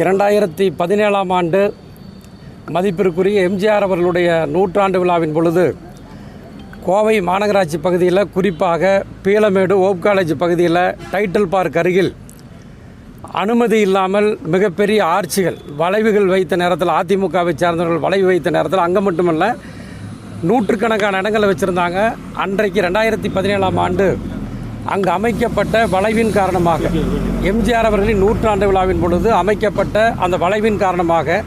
இரண்டாயிரத்தி பதினேழாம் ஆண்டு மதிப்பிற்குரிய எம்ஜிஆர் அவர்களுடைய நூற்றாண்டு விழாவின் பொழுது கோவை மாநகராட்சி பகுதியில் குறிப்பாக பீளமேடு ஓப் காலேஜ் பகுதியில் டைட்டில் பார்க் அருகில் அனுமதி இல்லாமல் மிகப்பெரிய ஆர்ச்சிகள் வளைவுகள் வைத்த நேரத்தில் அதிமுகவை சார்ந்தவர்கள் வளைவு வைத்த நேரத்தில் அங்கே மட்டுமல்ல நூற்றுக்கணக்கான இடங்களை வச்சுருந்தாங்க. அன்றைக்கு ரெண்டாயிரத்தி பதினேழாம் ஆண்டு அங்கு அமைக்கப்பட்ட வளைவின் காரணமாக எம்ஜிஆர் அவர்களின் நூற்றாண்டு விழாவின் பொழுது அமைக்கப்பட்ட அந்த வளைவின் காரணமாக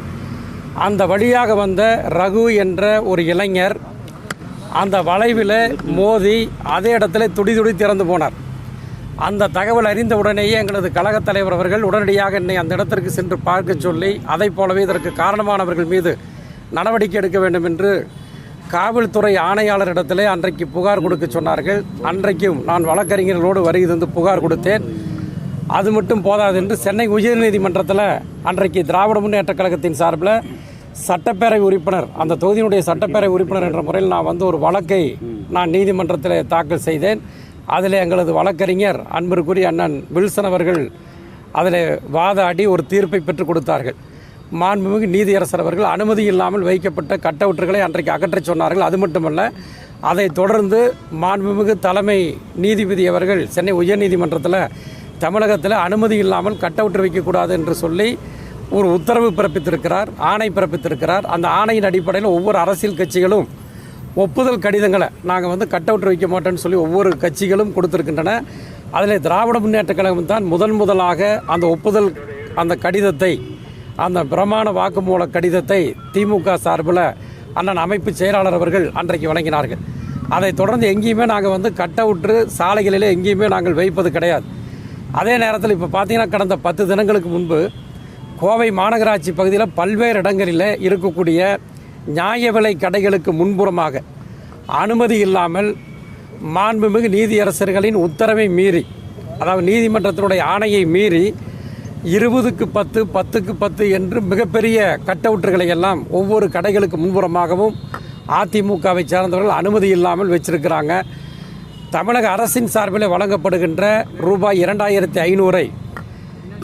அந்த வழியாக வந்த ரகு என்ற ஒரு இளைஞர் அந்த வளைவில் மோதி அதே இடத்துல துடி துடி திறந்து போனார். அந்த தகவல் அறிந்த உடனேயே எங்களது கழகத் தலைவர் அவர்கள் உடனடியாக என்னை அந்த இடத்திற்கு சென்று பார்க்க சொல்லி அதைப் போலவே இதற்கு காரணமானவர்கள் மீது நடவடிக்கை எடுக்க வேண்டும் என்று காவல்துறை ஆணையாளரிடத்திலே அன்றைக்கு புகார் கொடுக்க சொன்னார்கள். அன்றைக்கும் நான் வழக்கறிஞர்களோடு வருகை தந்து புகார் கொடுத்தேன். அது மட்டும் போதாது என்று சென்னை உயர்நீதிமன்றத்தில் அன்றைக்கு திராவிட முன்னேற்ற கழகத்தின் சார்பில் சட்டப்பேரவை உறுப்பினர் அந்த தொகுதியினுடைய சட்டப்பேரவை உறுப்பினர் என்ற முறையில் நான் வந்து ஒரு வழக்கை நான் நீதிமன்றத்தில் தாக்கல் செய்தேன். அதில் எங்களது வழக்கறிஞர் அன்பிற்குரிய அண்ணன் வில்சன் அவர்கள் அதில் வாதாடி ஒரு தீர்ப்பை பெற்றுக் கொடுத்தார்கள். மாண்புமிகு நீதியரசர் அவர்கள் அனுமதி இல்லாமல் வைக்கப்பட்ட கட்டவுட்டுகளை அன்றைக்கு அகற்றச் சொன்னார்கள். அது மட்டுமல்ல அதைத் தொடர்ந்து மாண்புமிகு தலைமை நீதிபதி அவர்கள் சென்னை உயர்நீதிமன்றத்தில் தமிழகத்தில் அனுமதி இல்லாமல் கட்டவுட்டு வைக்கக்கூடாது என்று சொல்லி ஒரு உத்தரவு பிறப்பித்திருக்கிறார் ஆணை பிறப்பித்திருக்கிறார். அந்த ஆணையின் அடிப்படையில் ஒவ்வொரு அரசியல் கட்சிகளும் ஒப்புதல் கடிதங்களை நாங்கள் வந்து கட் அவுட் வைக்க மாட்டோம்னு சொல்லி ஒவ்வொரு கட்சிகளும் கொடுத்துருக்கின்றன. அதில் திராவிட முன்னேற்ற கழகம் தான் முதன் முதலாக அந்த ஒப்புதல் அந்த கடிதத்தை அந்த பிரமாண வாக்குமூல கடிதத்தை திமுக சார்பில் அண்ணன் அமைப்பு செயலாளர் அவர்கள் அன்றைக்கு வழங்கினார்கள். அதைத் தொடர்ந்து எங்கேயுமே நாங்கள் வந்து கட்டவுற்று அவுட்டு சாலைகளிலே எங்கேயுமே நாங்கள் வைப்பது கிடையாது. அதே நேரத்தில் இப்போ பார்த்தீங்கன்னா கடந்த பத்து தினங்களுக்கு முன்பு கோவை மாநகராட்சி பகுதியில் பல்வேறு இடங்களில் இருக்கக்கூடிய நியாய விலை கடைகளுக்கு முன்புறமாக அனுமதி இல்லாமல் மாண்புமிகு நீதியரசர்களின் உத்தரவை மீறி அதாவது நீதிமன்றத்தினுடைய ஆணையை மீறி இருபதுக்கு பத்து பத்துக்கு பத்து என்று மிகப்பெரிய கட்டவுட்டுகளை எல்லாம் ஒவ்வொரு கடைகளுக்கு முன்புறமாகவும் அதிமுகவை சார்ந்தவர்கள் அனுமதி இல்லாமல் வச்சிருக்கிறாங்க. தமிழக அரசின் சார்பில் வழங்கப்படுகின்ற ரூபாய் இரண்டாயிரத்தி ஐநூறை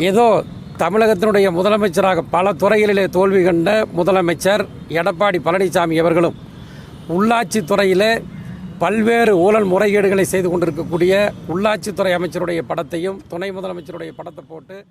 ஏதோ தமிழகத்தினுடைய முதலமைச்சராக பல துறைகளிலே தோல்வி கண்ட முதலமைச்சர் எடப்பாடி பழனிசாமி அவர்களும் உள்ளாட்சி துறையிலே பல்வேறு ஊழல் முறைகேடுகளை செய்து கொண்டிருக்கக்கூடிய உள்ளாட்சித்துறை அமைச்சருடைய படத்தையும் துணை முதலமைச்சருடைய படத்தை போட்டு